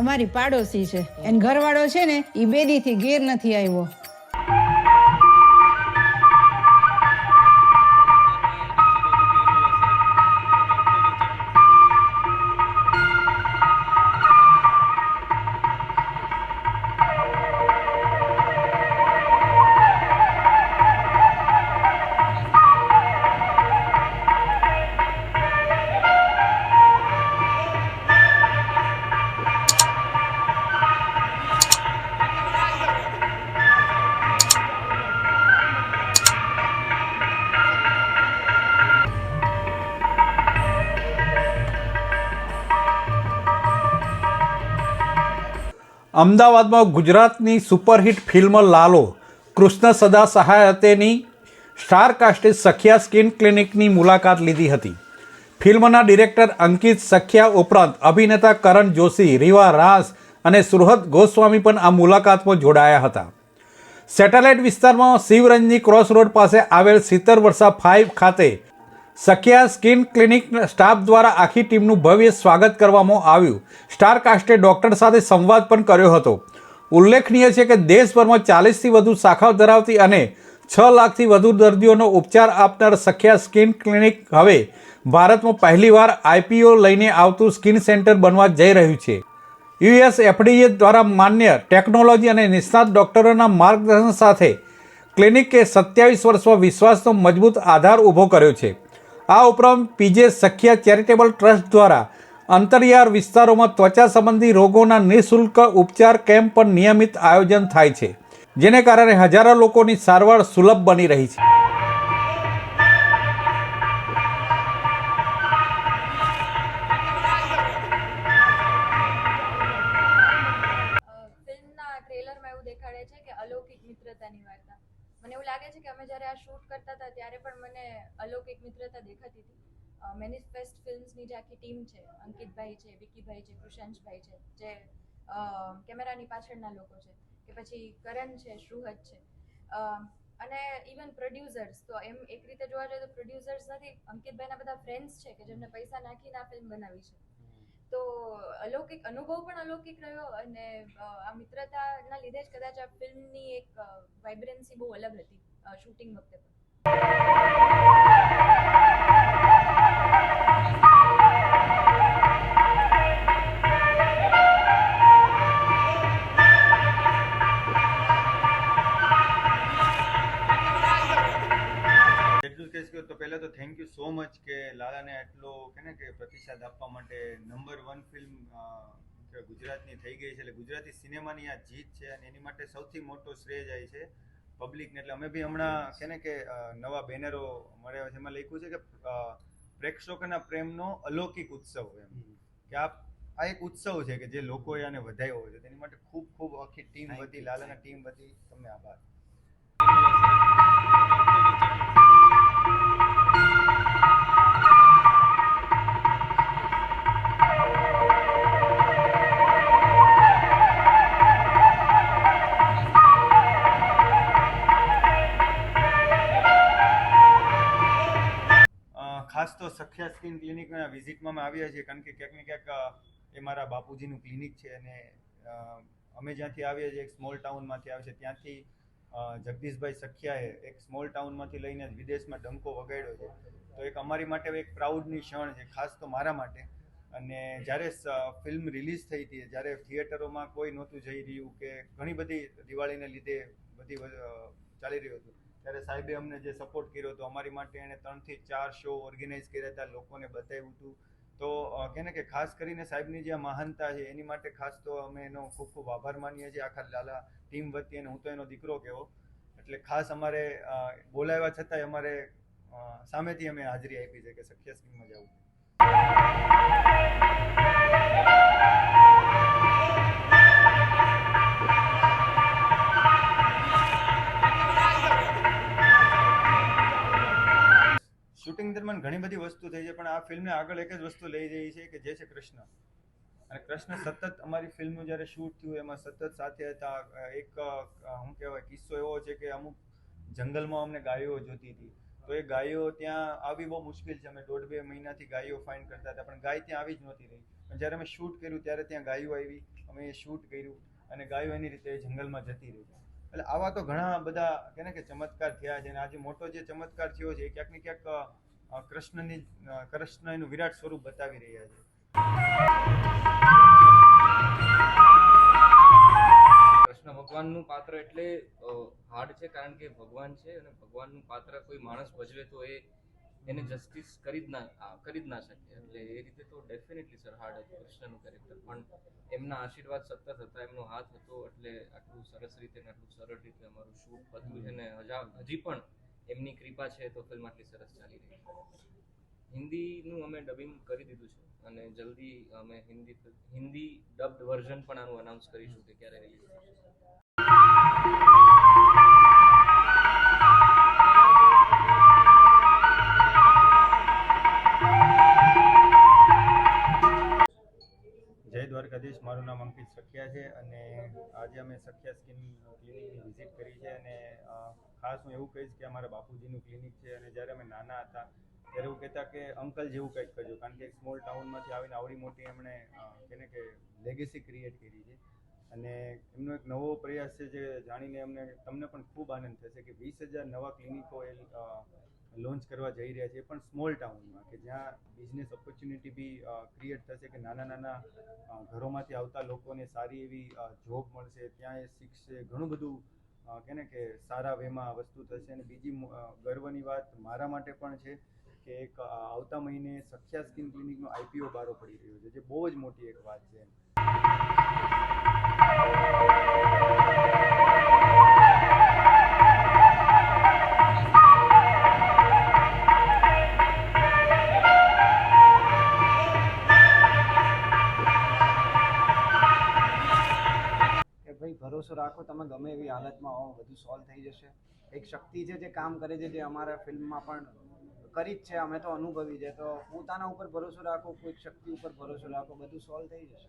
અમારી પાડોશી છે. એને ઘરવાળો છે ને એ બેદીથી ઘેર નથી આવ્યો. અમદાવાદમાં ગુજરાતની સુપરહિટ ફિલ્મ લાલો, કૃષ્ણ સદા સહાયતેની સ્ટાર કાસ્ટે સખિયા સ્કિન ક્લિનિકની મુલાકાત લીધી હતી. ફિલ્મના ડિરેક્ટર અંકિત સખિયા ઉપરાંત અભિનેતા કરણ જોશી, રીવા રાસ અને સુરહદ ગોસ્વામી પણ આ મુલાકાતમાં જોડાયા હતા. સેટેલાઇટ વિસ્તારમાં શિવરંજની ક્રોસ રોડ પાસે આવેલ સિત્તર વર્ષા ફાઇવ ખાતે સખિયા સ્કિન ક્લિનિક સ્ટાફ દ્વારા આખી ટીમનું ભવ્ય સ્વાગત કરવામાં આવ્યું. સ્ટાર કાસ્ટે ડોક્ટર સાથે સંવાદ પણ કર્યો હતો. ઉલ્લેખનીય છે કે દેશભરમાં ચાલીસથી વધુ શાખાઓ ધરાવતી અને છ લાખથી વધુ દર્દીઓનો ઉપચાર આપનાર સખિયા સ્કિન ક્લિનિક હવે ભારતમાં પહેલીવાર આઈપીઓ લઈને આવતું સ્કિન સેન્ટર બનવા જઈ રહ્યું છે. યુએસ એફડીએ દ્વારા માન્ય ટેકનોલોજી અને નિષ્ણાત ડોક્ટરોના માર્ગદર્શન સાથે ક્લિનિકે સત્યાવીસ વર્ષમાં વિશ્વાસનો મજબૂત આધાર ઊભો કર્યો છે. આ ઉપરાંત પીજે સખ્ય ચેરિટેબલ ટ્રસ્ટ દ્વારા અંતરિયાળ વિસ્તારોમાં ત્વચા સંબંધી રોગોના નિઃશુલ્ક ઉપચાર કેમ્પ પણ નિયમિત આયોજન થાય છે, જેને કારણે હજારો લોકોની સારવાર સુલભ બની રહી છે. ટ્રેલરમાં એવું દેખાડે છે કે અલૌકિક મિત્રતાની વાર્તા. મને એવું લાગે છે કે અમે જ્યારે આ શૂટ કરતા હતા, ત્યારે પણ મને અલૌકિક મિત્રતા દેખાતી હતી. મેનિફેસ્ટ ફિલ્મ્સની જે આખી ટીમ છે, અંકિતભાઈ છે, વિકીભાઈ છે, કૃષાંશભાઈ છે, જે કેમેરાની પાછળના લોકો છે, કે પછી કરણ છે શ્રુહદ છે. અને ઇવન પ્રોડ્યુસર્સ તો એમ એક રીતે જોવા જઈએ તો પ્રોડ્યુસર્સ નથી, અંકિતભાઈના બધા ફ્રેન્ડ્સ છે કે જેમને પૈસા નાખીને આ ફિલ્મ બનાવી છે. તો અલૌકિક, અનુભવ પણ અલૌકિક રહ્યો અને આ મિત્રતાના લીધે જ કદાચ આ ફિલ્મની એક વાઇબ્રન્સી બહુ અલગ હતી શૂટિંગ વખતે તો પહેલાં તો થેન્ક યુ સો મચ કે લાલાને આટલો કે ને કે પ્રતિસાદ આપવા માટે નંબર વન ફિલ્મ ગુજરાતની થઈ ગઈ છે. એટલે ગુજરાતી સિનેમાની આ જીત છે અને એની માટે સૌથી મોટો શ્રેય જાય છે પબ્લિકને એટલે અમે બી હમણાં છે ને કે નવા બેનરો મળ્યા છે. એમાં લખ્યું છે કે પ્રેક્ષકોના પ્રેમનો અલૌકિક ઉત્સવ એમ. કે આ આ એક ઉત્સવ છે કે જે લોકોએ આને વધાયો હોય છે. તેની માટે ખૂબ ખૂબ આખી ટીમ વતી લાલાના ટીમ વતી તમને આભાર. સખ્યા સ્કિન ક્લિનિકના વિઝિટમાં અમે આવ્યા છીએ કારણ કે ક્યાંક ને ક્યાંક એ મારા બાપુજીનું ક્લિનિક છે અને અમે જ્યાંથી આવીએ છીએ એક સ્મોલ ટાઉનમાંથી આવે છે, ત્યાંથી જગદીશભાઈ સખિયાએ એક સ્મોલ ટાઉનમાંથી લઈને વિદેશમાં ડંકો વગાડ્યો છે. તો એક અમારી માટે એક પ્રાઉડની ક્ષણ છે, ખાસ તો મારા માટે. અને જ્યારે ફિલ્મ રિલીઝ થઈ હતી, જ્યારે થિયેટરોમાં કોઈ નહોતું જઈ રહ્યું કે ઘણી બધી દિવાળીને લીધે બધી ચાલી રહ્યું હતું ત્યારે સાહેબે અમને જે સપોર્ટ કર્યો હતો, અમારી માટે એણે ત્રણથી ચાર શો ઓર્ગેનાઇઝ કર્યા હતા, લોકોને બતાવ્યું હતું. તો કે ને કે ખાસ કરીને સાહેબની જે મહાનતા છે, એની માટે ખાસ તો અમે એનો ખૂબ ખૂબ આભાર માનીએ છીએ. આખા લાલા ટીમ વતી અને હું તો એનો દીકરો કહેવો એટલે ખાસ અમારે બોલાવ્યા છતાંય અમારે સામેથી અમે હાજરી આપી છે કે સખ્ય સ્કીમમાં જવું આ ફિલ્મને આગળ એક જ વસ્તુ લઈ જઈ છે કે જે છે કૃષ્ણ. અને કૃષ્ણ સતત અમારી ફિલ્મનું જ્યારે શૂટ થયું, એમાં સતત સાથે હતા. એક શું કહેવાય, કિસ્સો એવો છે કે અમુક જંગલમાં અમને ગાયો જોતી હતી. તો એ ગાયો ત્યાં આવી બહુ મુશ્કેલ છે. અમે દોઢ બે મહિનાથી ગાયો ફાઇન કરતા હતા, પણ ગાય ત્યાં આવી જ નહોતી રહી. પણ જ્યારે અમે શૂટ કર્યું, ત્યારે ત્યાં ગાયો આવી. અમે એ શૂટ કર્યું અને ગાયો એની રીતે જંગલમાં જતી રહી. એટલે આવા તો ઘણા બધા કે ને કે ચમત્કાર થયા છે. અને આજે મોટો જે ચમત્કાર થયો છે, એ ક્યાંક ને ક્યાંક કૃષ્ણની કૃષ્ણ એનું વિરાટ સ્વરૂપ બતાવી રહ્યા છે. કૃષ્ણ ભગવાનનું પાત્ર એટલે હાર્ડ છે કારણ કે ભગવાન છે અને ભગવાનનું પાત્ર કોઈ માણસ ભજવે તો એ એને જસ્ટિસ કરી જ ના કરી જ ના શકે. એટલે એ રીતે તો ડેફિનેટલી સર હાર્ડ હતું, કૃષ્ણનું કેરેક્ટર પણ એમના આશીર્વાદ સતત હતા, એમનો હાથ હતો, એટલે આટલું સરસ રીતે આટલું સરળ રીતે અમારું શૂટ બધું છે ને હજા હજી પણ એમની કૃપા છે તો ફિલ્મ આટલી સરસ ચાલી રહી છે. હિન્દીનું અમે ડબિંગ કરી દીધું છે અને જલ્દી અમે હિન્દી હિન્દી ડબ્ડ વર્ઝન પણ આનું અનાઉન્સ કરીશું કે ક્યારે રિલીઝ થશે. દ્વારકાધીશ, મારું નામ અંકિત સખિયા છે અને આજે અમે સખિયા સ્કિન ક્લિનિકની વિઝિટ કરી છે અને ખાસ હું એવું કહીશ કે અમારા બાપુજીનું ક્લિનિક છે અને જ્યારે અમે નાના હતા ત્યારે એવું કહેતા કે અંકલ જેવું કંઈક કરજો, કારણ કે એક સ્મોલ ટાઉનમાંથી આવીને આવડી મોટી એમણે કેને કે લેગેસી ક્રિએટ કરી છે. અને એમનો એક નવો પ્રયાસ છે જે જાણીને અમને, તમને પણ ખૂબ આનંદ થશે કે વીસ હજાર નવા ક્લિનિકો એ લોન્ચ કરવા જઈ રહ્યા છે પણ સ્મોલ ટાઉનમાં કે જ્યાં બિઝનેસ ઓપોર્ચ્યુનિટી બી ક્રિએટ થશે કે નાના નાના ઘરોમાંથી આવતા લોકોને સારી એવી જોબ મળશે, ત્યાં એ શીખશે, ઘણું બધું કે ને કે સારા વેમાં વસ્તુ થશે. અને બીજી ગર્વની વાત મારા માટે પણ છે કે એક આવતા મહિને સખ્યા સ્કિન ક્લિનિકનો આઈપીઓ બારો પડી રહ્યો છે, જે બહુ જ મોટી એક વાત છે રાખો, તમે ગમે એવી હાલતમાં હો, બધું સોલ્વ થઈ જશે. એક શક્તિ છે જે કામ કરે છે, જે અમારા ફિલ્મમાં પણ કરી જ છે, અમે તો અનુભવી છે. તો પોતાના ઉપર ભરોસો રાખો, કોઈક શક્તિ ઉપર ભરોસો રાખો, બધું સોલ્વ થઈ જશે.